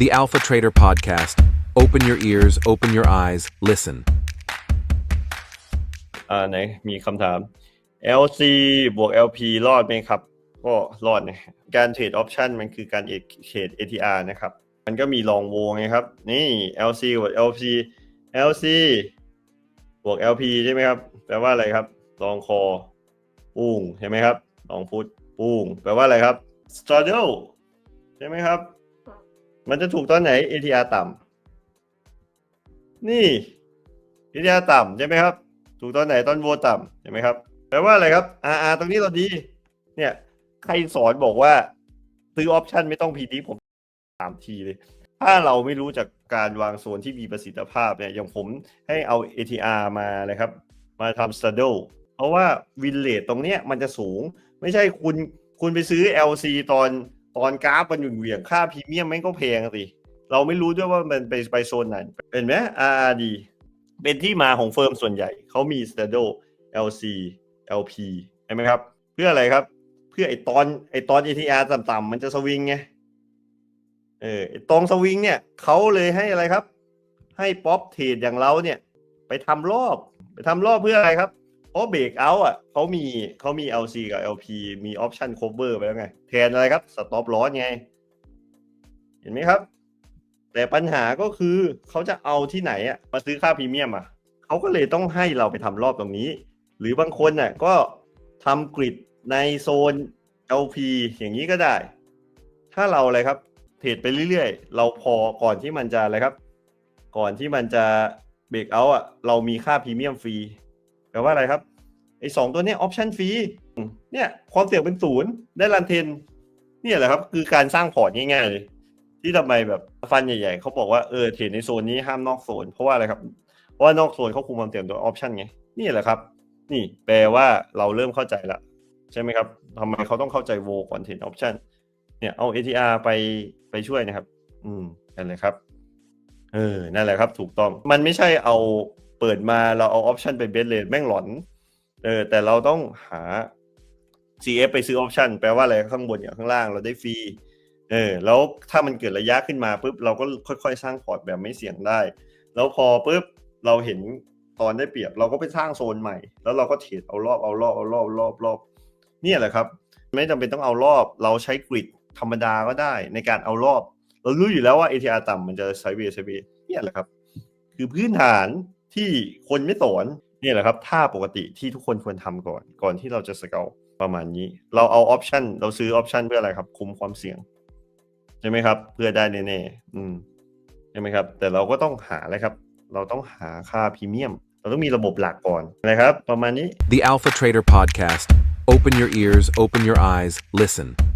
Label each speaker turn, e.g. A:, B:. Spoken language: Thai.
A: The Alpha Trader Podcast. Open your ears, open your eyes, listen.
B: อ่าไหนมีคำถาม LC บวก LP รอดไหมครับ ก็รอดนะการเทรดออปชันมันคือการเทรด ATR นะครับ มันก็มีลองโวไงครับ นี่ LC บวก LP LC บวก LP ใช่ไหมครับ แปลว่าอะไรครับ ลองคอปุ้งใช่ไหมครับ ลองพุทปุ้งแปลว่าอะไรครับ straddle ใช่ไหมครับ มันจะถูกตอนไหน ATR ต่ำนี่ ATR ต่ำใช่ไหมครับ ถูกตอนไหนตอนโวต่ำใช่ไหมครับแปลว่าอะไรครับ RR ตรงนี้เราดี เนี่ยใครสอนบอกว่าซื้อออปชันไม่ต้องพีดีผมถามทีเลย ถ้าเราไม่รู้จากการวางโซนที่มีประสิทธิภาพเนี่ยอย่างผมให้เอา ATR มาเลยครับ มาทำ straddle เพราะว่าวินเลทตรงเนี้ยมันจะสูง ไม่ใช่คุณคุณไปซื้อ LC ตอน ตอนกราฟมันหยุ่นเหวี่ยงค่าพรีเมียมแม่งก็แพงสิเราไม่รู้ด้วยว่ามันไปไปโซนไหนเห็นไหม RRD เป็นที่มาของเฟิร์มส่วนใหญ่ เขามี straddle LC LP ใช่ไหมครับ เพื่ออะไรครับ เพื่อไอตอนไอตอน ATR ต่ำๆมันจะสวิงไงเออไอตรงสวิงเนี่ยเขาเลยให้อะไรครับ ให้ป๊อปเทรดอย่างเราเนี่ย ไปทำรอบ ไปทำรอบเพื่ออะไรครับ เพราะเบรกเอาอะเขามีเขามี LC กับ LP มีออปชัน cover ไปแล้วไง แทนอะไรครับ stop loss ไง เห็นไหมครับ แต่ปัญหาก็คือเขาจะเอาที่ไหนอะมาซื้อค่าพรีเมียมอะเขาก็เลยต้องให้เราไปทำรอบตรงนี้ หรือบางคนน่ะก็ทำกริดในโซน LP อย่างนี้ก็ได้ ถ้าเราอะไรครับ เทรดไปเรื่อยๆ เราพอก่อนที่มันจะอะไรครับ ก่อนที่มันจะเบรกเอาอะเรามีค่าพรีเมียมฟรี แปลว่าอะไรครับไอ้สองตัวนี้ออปชั่นฟรีเนี่ยความเสี่ยงเป็นศูนย์ได้รันเทนเนี่ยแหละครับคือการสร้างพอร์ตง่ายๆเลยที่ทำไมแบบฟันใหญ่ๆเขาบอกว่าเออเทรดในโซนนี้ห้ามนอกโซน เพราะว่าอะไรครับเพราะว่านอกโซนเขาคุมความเสี่ยงตัวออปชันไงนี่แหละครับ นี่แปลว่าเราเริ่มเข้าใจละใช่ไหมครับทำไมเขาต้องเข้าใจโวก่อนเทรดออปชันเนี่ยเอา ATR ไปไปช่วยนะครับ อืมนั่นแหละครับเออนั่นแหละครับ ถูกต้องมันไม่ใช่เอา เปิดมาเราเอาออปชันไปเบสเลนแม่งหลอน เออ แต่เราต้องหา CF ไปซื้อออปชันแปลว่าอะไรข้างบนกับข้างล่างเราได้ฟรีเออแล้วถ้ามันเกิดระยะขึ้นมาปุ๊บเราก็ค่อยๆ สร้างพอร์ตแบบไม่เสี่ยงได้ แล้วพอปุ๊บเราเห็นตอนได้เปรียบ เราก็ไปสร้างโซนใหม่ แล้วเราก็เทรดเอารอบเอารอบเอารอบรอบรอบเนี่ยแหละครับ ไม่จำเป็นต้องเอารอบ เราใช้กริดธรรมดาก็ได้ในการเอารอบ เรารู้อยู่แล้วว่า ATR ต่ำมันจะไซเวย์ไซเวย์เนี่ยแหละครับ คือพื้นฐาน ที่คนไม่สอนนี่แหละครับท่าปกติที่ทุกคนควรทำก่อน ก่อนที่เราจะสเกลประมาณนี้ เราเอาออปชันเราซื้อออปชันเพื่ออะไรครับ คุมความเสี่ยง ใช่ไหมครับ เพื่อได้แน่ๆอืมใช่ไหมครับ แต่เราก็ต้องหาอะไรครับ เราต้องหาค่าพรีเมียม เราต้องมีระบบหลักก่อนนะครับ ประมาณนี้
A: The Alpha Trader Podcast. Open your ears, open your eyes, listen.